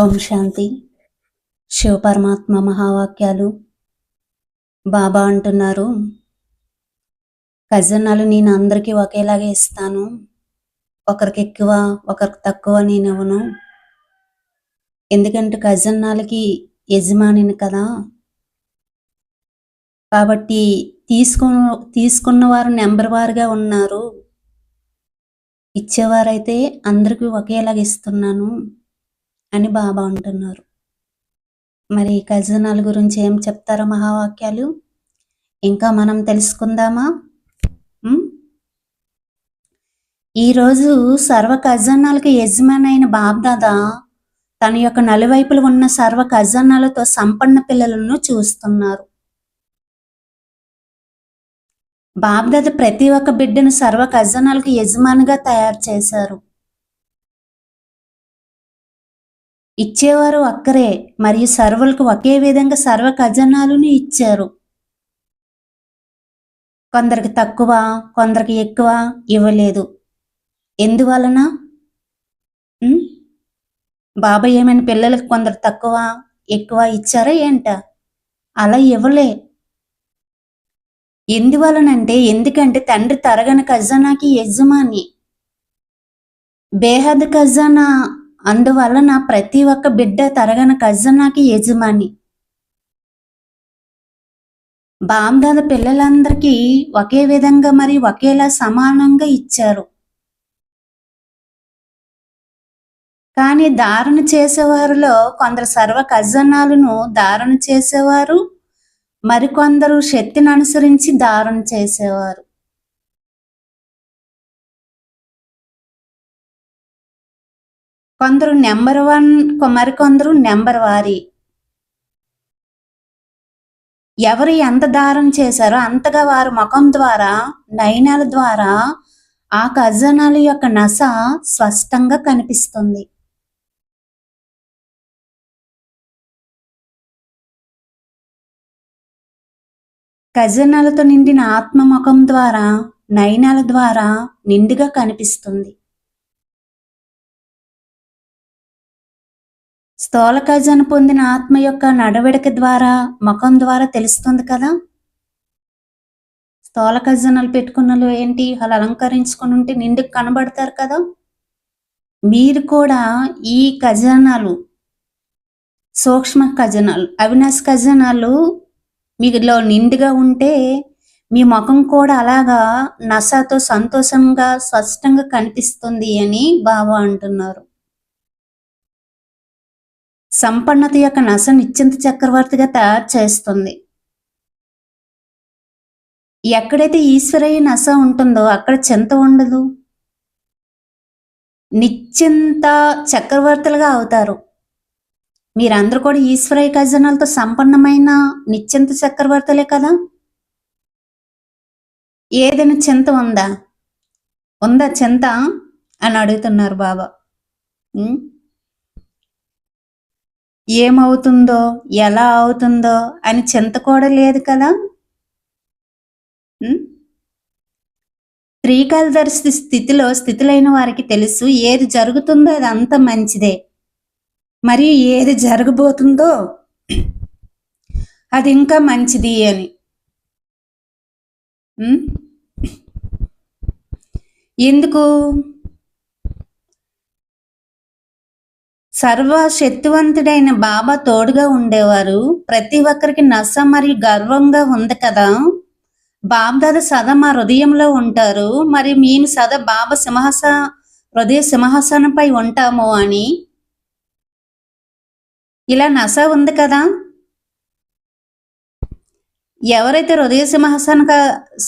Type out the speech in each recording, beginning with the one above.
ఓం శాంతి. శివపరమాత్మ మహావాక్యాలు. బాబా అంటున్నారు ఖజనాలు నేను అందరికీ ఒకేలాగే ఇస్తాను. ఒకరికి ఎక్కువ ఒకరికి తక్కువ నేను ఇవ్వను. ఎందుకంటే ఖజనాలకి యజమానిని కదా. కాబట్టి తీసుకు తీసుకున్న వారు నెంబర్ వారుగా ఉన్నారు. ఇచ్చేవారైతే అందరికీ ఒకేలాగా ఇస్తున్నాను. అని బాబా అంటున్నారు. మరి ఖజనాల గురించి ఏం చెప్తారో మహావాక్యాలు? ఇంకా మనం తెలుసుకుందామా? ఈరోజు సర్వ ఖజానాలకు అయిన బాబ్దాదా తన యొక్క నలువైపులు ఉన్న సర్వ ఖజానాలతో సంపన్న పిల్లలను చూస్తున్నారు. బాబ్దాద ప్రతి ఒక్క బిడ్డను సర్వ ఖజానాలకు యజమానిగా తయారు చేశారు. ఇచ్చేవారు ఒక్కరే మరియు సర్వులకు ఒకే విధంగా సర్వ ఖజానాలను ఇచ్చారు. కొందరికి తక్కువ కొందరికి ఎక్కువ ఇవ్వలేదు. ఎందువలన? బాబాయ్ బాబా ఏమైనా పిల్లలకు కొందరు తక్కువ ఎక్కువ ఇచ్చారా ఏంట? అలా ఇవ్వలే. ఎందువలనంటే ఎందుకంటే తండ్రి తరగని ఖజానాకి యజమాని. బేహద్ ఖజానా అందువలన ప్రతి ఒక్క బిడ్డ తరగన ఖజానాకి యజమాని. బామ్దాద పిల్లలందరికీ ఒకే విధంగా మరి ఒకేలా సమానంగా ఇచ్చారు. కానీ ధారణ చేసేవారిలో కొందరు సర్వ ఖజానాలను ధారణ చేసేవారు మరికొందరు శక్తిని అనుసరించి దారుణ చేసేవారు. కొందరు నెంబర్ వన్ మరికొందరు నెంబర్ వారి. ఎవరు ఎంత దారం చేశారో అంతగా వారు ముఖం ద్వారా నయనాల ద్వారా ఆ ఖజానాల యొక్క నస స్పష్టంగా కనిపిస్తుంది. కజనాలతో నిండిన ఆత్మ ముఖం ద్వారా నయనాల ద్వారా నిండుగా కనిపిస్తుంది. స్థూల పొందిన ఆత్మ యొక్క నడవడిక ద్వారా ముఖం ద్వారా తెలుస్తుంది కదా? స్థూల పెట్టుకున్నలు ఏంటి? అలా అలంకరించుకుని ఉంటే నిండుకు కనబడతారు కదా? మీరు కూడా ఈ ఖజానాలు సూక్ష్మ ఖజానాలు అవినాశ ఖజనాలు మీలో నిండుగా ఉంటే మీ ముఖం కూడా అలాగా నసతో సంతోషంగా స్పష్టంగా కనిపిస్తుంది అని బాబా అంటున్నారు. సంపన్నత యొక్క నస నిశ్చింత చక్రవర్తిగా తయారు చేస్తుంది. ఎక్కడైతే ఈశ్వరయ్య నస ఉంటుందో అక్కడ చింత ఉండదు. నిశ్చింత చక్రవర్తులుగా అవుతారు. మీరందరూ కూడా ఈశ్వరయ్య కజనాలతో సంపన్నమైన నిశ్చింత చక్రవర్తులే కదా? ఏదైనా చింత ఉందా? ఉందా చింత? అని అడుగుతున్నారు బాబా. ఏమవుతుందో ఎలా అవుతుందో అని చింత కూడా లేదు కదా? త్రీకాలదర్శి స్థితిలో స్థితులైన వారికి తెలుసు ఏది జరుగుతుందో అది అంత మంచిదే. మరియు ఏది జరగబోతుందో అది ఇంకా మంచిది అని. ఎందుకు? సర్వశక్తివంతుడైన బాబా తోడుగా ఉండేవారు. ప్రతి ఒక్కరికి నస మరియు గర్వంగా ఉంది కదా. బాబ్దాద సదా మా హృదయంలో ఉంటారు. మరి మేము సదా బాబా సింహాస హృదయ సింహాసనంపై ఉంటాము అని. ఇలా నస ఉంది కదా. ఎవరైతే హృదయ సింహాసన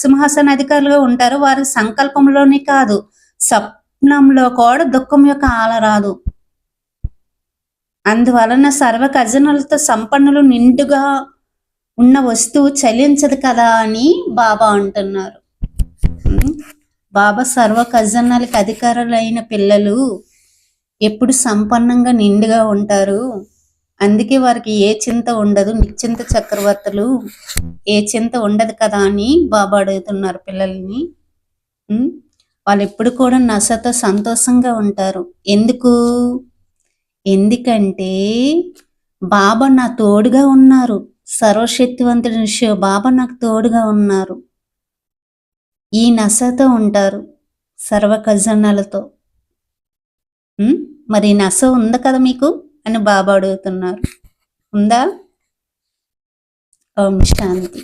సింహాసన అధికారులుగా ఉంటారో వారి సంకల్పంలోనే కాదు స్వప్నంలో కూడా దుఃఖం యొక్క ఆల రాదు. అందువలన సర్వ ఖజనాలతో సంపన్నులు నిండుగా ఉన్న వస్తువు చలించదు కదా అని బాబా అంటున్నారు. బాబా సర్వ ఖజనాలకు అధికారులైన పిల్లలు ఎప్పుడు సంపన్నంగా నిండుగా ఉంటారు. అందుకే వారికి ఏ చింత ఉండదు నిశ్చింత చక్రవర్తులు ఏ చింత ఉండదు కదా అని బాబా అడుగుతున్నారు పిల్లల్ని. వాళ్ళు ఎప్పుడు కూడా నసతో సంతోషంగా ఉంటారు. ఎందుకు? ఎందుకంటే బాబా నా తోడుగా ఉన్నారు. సర్వశక్తివంతుడి శివ బాబా నాకు తోడుగా ఉన్నారు. ఈ నసతో ఉంటారు సర్వ ఖజానాలతో. మరి నస ఉంది కదా మీకు? అని బాబా అడుగుతున్నారు. ఉందా? ఓం శాంతి.